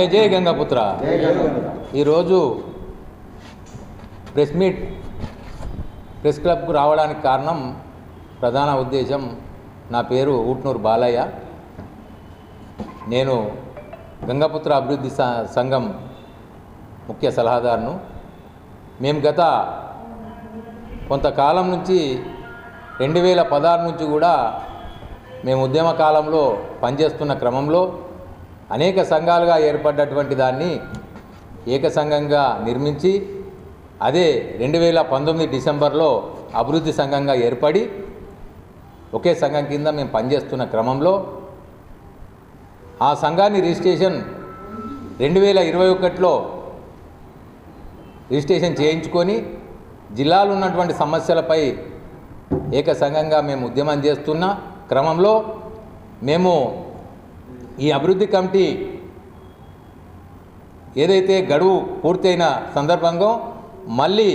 జై జై గంగాపుత్ర. ఈరోజు ప్రెస్ మీట్ ప్రెస్ క్లబ్కు రావడానికి కారణం ప్రధాన ఉద్దేశం నా పేరు ఊట్నూరు బాలయ్య. నేను గంగాపుత్ర అభివృద్ధి సంఘం ముఖ్య సలహాదారును. మేము గత కొంతకాలం నుంచి రెండు వేల పదహారు నుంచి కూడా మేము ఉద్యమ కాలంలో పనిచేస్తున్న క్రమంలో అనేక సంఘాలుగా ఏర్పడ్డటువంటి దాన్ని ఏక సంఘంగా నిర్మించి అదే రెండు వేల పంతొమ్మిది డిసెంబర్లో అభివృద్ధి సంఘంగా ఏర్పడి ఒకే సంఘం కింద మేము పనిచేస్తున్న క్రమంలో ఆ సంఘాన్ని రిజిస్ట్రేషన్ రెండు వేల ఇరవై ఒకటిలో రిజిస్ట్రేషన్ చేయించుకొని జిల్లాలో ఉన్నటువంటి సమస్యలపై ఏక సంఘంగా మేము ఉద్యమం చేస్తున్న క్రమంలో మేము ఈ అభివృద్ధి కమిటీ ఏదైతే గడువు పూర్తయిన సందర్భంగా మళ్ళీ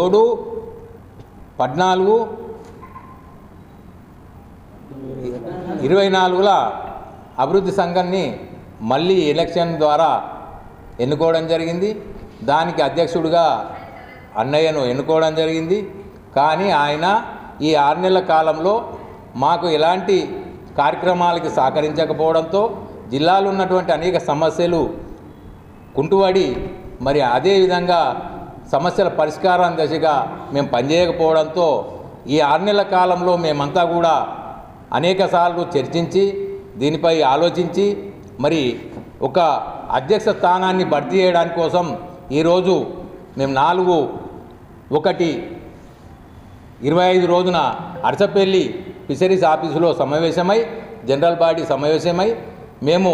ఏడు పద్నాలుగు ఇరవై నాలుగుల అభివృద్ధి సంఘాన్ని మళ్ళీ ఎలక్షన్ ద్వారా ఎన్నుకోవడం జరిగింది. దానికి అధ్యక్షుడిగా అన్నయ్యను ఎన్నుకోవడం జరిగింది. కానీ ఆయన ఈ ఆరు నెలల కాలంలో మాకు ఎలాంటి కార్యక్రమాలకి సహకరించకపోవడంతో జిల్లాలో ఉన్నటువంటి అనేక సమస్యలు కుంటువడి మరి అదేవిధంగా సమస్యల పరిష్కారం దశగా మేము పనిచేయకపోవడంతో ఈ ఆరు నెలల కాలంలో మేమంతా కూడా అనేక సార్లు చర్చించి దీనిపై ఆలోచించి మరి ఒక అధ్యక్ష స్థానాన్ని భర్తీ చేయడానికి కోసం ఈరోజు మేము నాలుగు ఒకటి ఇరవై ఐదు రోజున అరసపల్లి ఫిషరీస్ ఆఫీసులో సమావేశమై జనరల్ బాడీ సమావేశమై మేము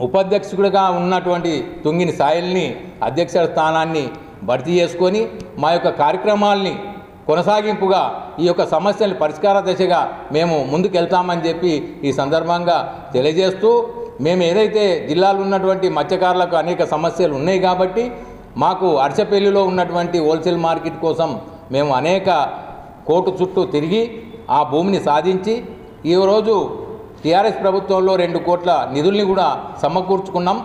ఉపాధ్యక్షుడిగా ఉన్నటువంటి తుంగిని సాయిల్ని అధ్యక్ష స్థానాన్ని భర్తీ చేసుకొని మా యొక్క కార్యక్రమాల్ని కొనసాగింపుగా ఈ యొక్క సమస్యల్ని పరిష్కార దిశగా మేము ముందుకెళ్తామని చెప్పి ఈ సందర్భంగా తెలియజేస్తూ మేము ఏదైతే జిల్లాలో ఉన్నటువంటి మత్స్యకారులకు అనేక సమస్యలు ఉన్నాయి కాబట్టి మాకు అరసపల్లిలో ఉన్నటువంటి హోల్సేల్ మార్కెట్ కోసం మేము అనేక కోర్టు చుట్టూ తిరిగి ఆ భూమిని సాధించి ఈరోజు టీఆర్ఎస్ ప్రభుత్వంలో రెండు కోట్ల నిధుల్ని కూడా సమకూర్చుకున్నాం.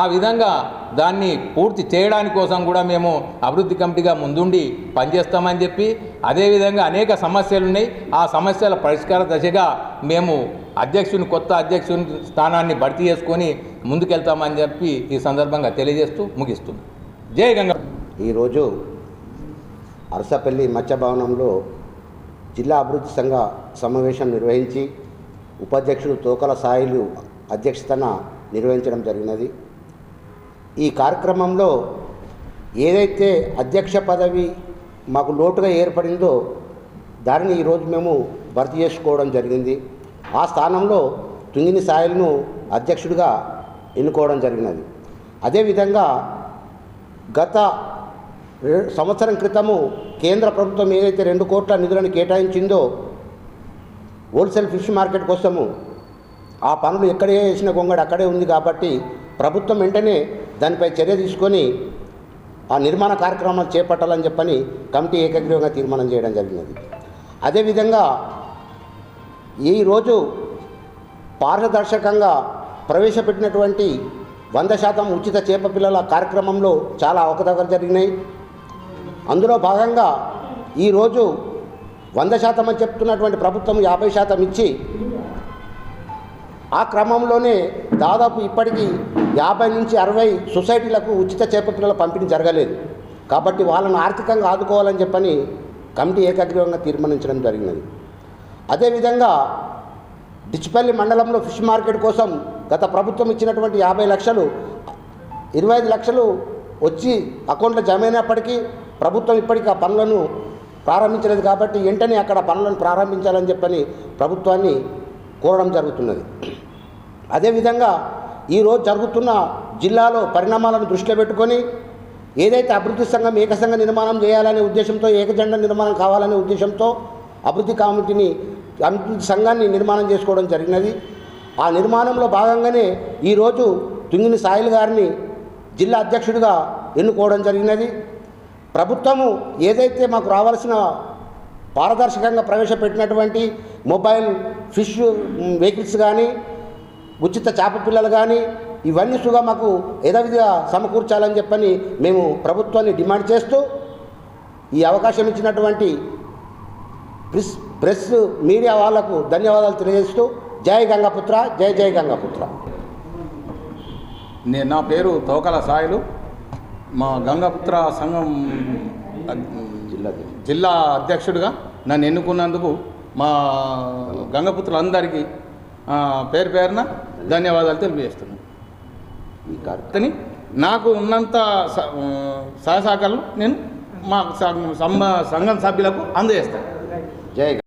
ఆ విధంగా దాన్ని పూర్తి చేయడానికి కోసం కూడా మేము అభివృద్ధి కమిటీగా ముందుండి పనిచేస్తామని చెప్పి అదేవిధంగా అనేక సమస్యలు ఉన్నాయి ఆ సమస్యల పరిష్కార దశగా మేము అధ్యక్షుని కొత్త అధ్యక్షుని స్థానాన్ని భర్తీ చేసుకొని ముందుకెళ్తామని చెప్పి ఈ సందర్భంగా తెలియజేస్తూ ముగిస్తుంది జయ గంగా. ఈరోజు అరసపల్లి మత్స్య భవనంలో జిల్లా అభివృద్ధి సంఘ సమావేశం నిర్వహించి ఉపాధ్యక్షుడు తోకల సాయిలు అధ్యక్షతన నిర్వహించడం జరిగినది. ఈ కార్యక్రమంలో ఏదైతే అధ్యక్ష పదవి మాకు లోటుగా ఏర్పడిందో దానిని ఈరోజు మేము భర్తీ చేసుకోవడం జరిగింది. ఆ స్థానంలో తుంగిని సాయిల్ను అధ్యక్షుడిగా ఎన్నుకోవడం జరిగినది. అదేవిధంగా గత సంవత్సరం క్రితము కేంద్ర ప్రభుత్వం ఏదైతే రెండు కోట్ల నిధులను కేటాయించిందో హోల్సేల్ ఫిష్ మార్కెట్ కోసము ఆ పనులు ఎక్కడే వేసిన గొంగడు అక్కడే ఉంది కాబట్టి ప్రభుత్వం వెంటనే దానిపై చర్య తీసుకొని ఆ నిర్మాణ కార్యక్రమాలు చేపట్టాలని చెప్పని కమిటీ ఏకగ్రీవంగా తీర్మానం చేయడం జరిగినది. అదేవిధంగా ఈరోజు పారదర్శకంగా ప్రవేశపెట్టినటువంటి వంద శాతం ఉచిత చేప పిల్లల కార్యక్రమంలో చాలా అవకతవకలు జరిగినాయి. అందులో భాగంగా ఈరోజు వంద శాతం అని చెప్తున్నటువంటి ప్రభుత్వం యాభై శాతం ఇచ్చి ఆ క్రమంలోనే దాదాపు ఇప్పటికీ యాభై నుంచి అరవై సొసైటీలకు ఉచిత చేప పంపిణీ జరగలేదు. కాబట్టి వాళ్ళను ఆర్థికంగా ఆదుకోవాలని చెప్పని కమిటీ ఏకగ్రీవంగా తీర్మానించడం జరిగినది. అదేవిధంగా డిచ్పల్లి మండలంలో ఫిష్ మార్కెట్ కోసం గత ప్రభుత్వం ఇచ్చినటువంటి యాభై లక్షలు ఇరవై ఐదు లక్షలు వచ్చి అకౌంట్లో జమ అయినప్పటికీ ప్రభుత్వం ఇప్పటికీ ఆ పనులను ప్రారంభించలేదు కాబట్టి వెంటనే అక్కడ పనులను ప్రారంభించాలని చెప్పని ప్రభుత్వాన్ని కోరడం జరుగుతున్నది. అదేవిధంగా ఈరోజు జరుగుతున్న జిల్లాలో పరిణామాలను దృష్టిలో పెట్టుకొని ఏదైతే అభివృద్ధి సంఘం ఏకసంఘ నిర్మాణం చేయాలనే ఉద్దేశంతో ఏకజెండా నిర్మాణం కావాలనే ఉద్దేశంతో అభివృద్ధి కమిటీని అభివృద్ధి సంఘాన్ని నిర్మాణం చేసుకోవడం జరిగినది. ఆ నిర్మాణంలో భాగంగానే ఈరోజు తుంగిని సాయిల్ గారిని జిల్లా అధ్యక్షుడిగా ఎన్నుకోవడం జరిగినది. ప్రభుత్వము ఏదైతే మాకు రావాల్సిన పారదర్శకంగా ప్రవేశపెట్టినటువంటి మొబైల్ ఫిష్ వెహికల్స్ కానీ ఉచిత చేప పిల్లలు కానీ ఇవన్నీ సుగా మాకు యథావిధిగా సమకూర్చాలని చెప్పని మేము ప్రభుత్వాన్ని డిమాండ్ చేస్తూ ఈ అవకాశం ఇచ్చినటువంటి ప్రెస్ ప్రెస్ మీడియా వాళ్ళకు ధన్యవాదాలు తెలియజేస్తూ జై గంగాపుత్ర జై జై గంగాపుత్ర. నేను నా పేరు తోకల సాయిలు. మా గంగాపుత్ర సంఘం జిల్లా జిల్లా అధ్యక్షుడిగా నన్ను ఎన్నుకున్నందుకు మా గంగపుత్రులందరికీ పేరు పేరున ధన్యవాదాలు తెలియజేస్తున్నాను. ఈ కార్య అతని నాకు ఉన్నంత స- సహసాకాలు నేను మా సంఘ సంఘం సభ్యులకు అందజేస్తాను. జై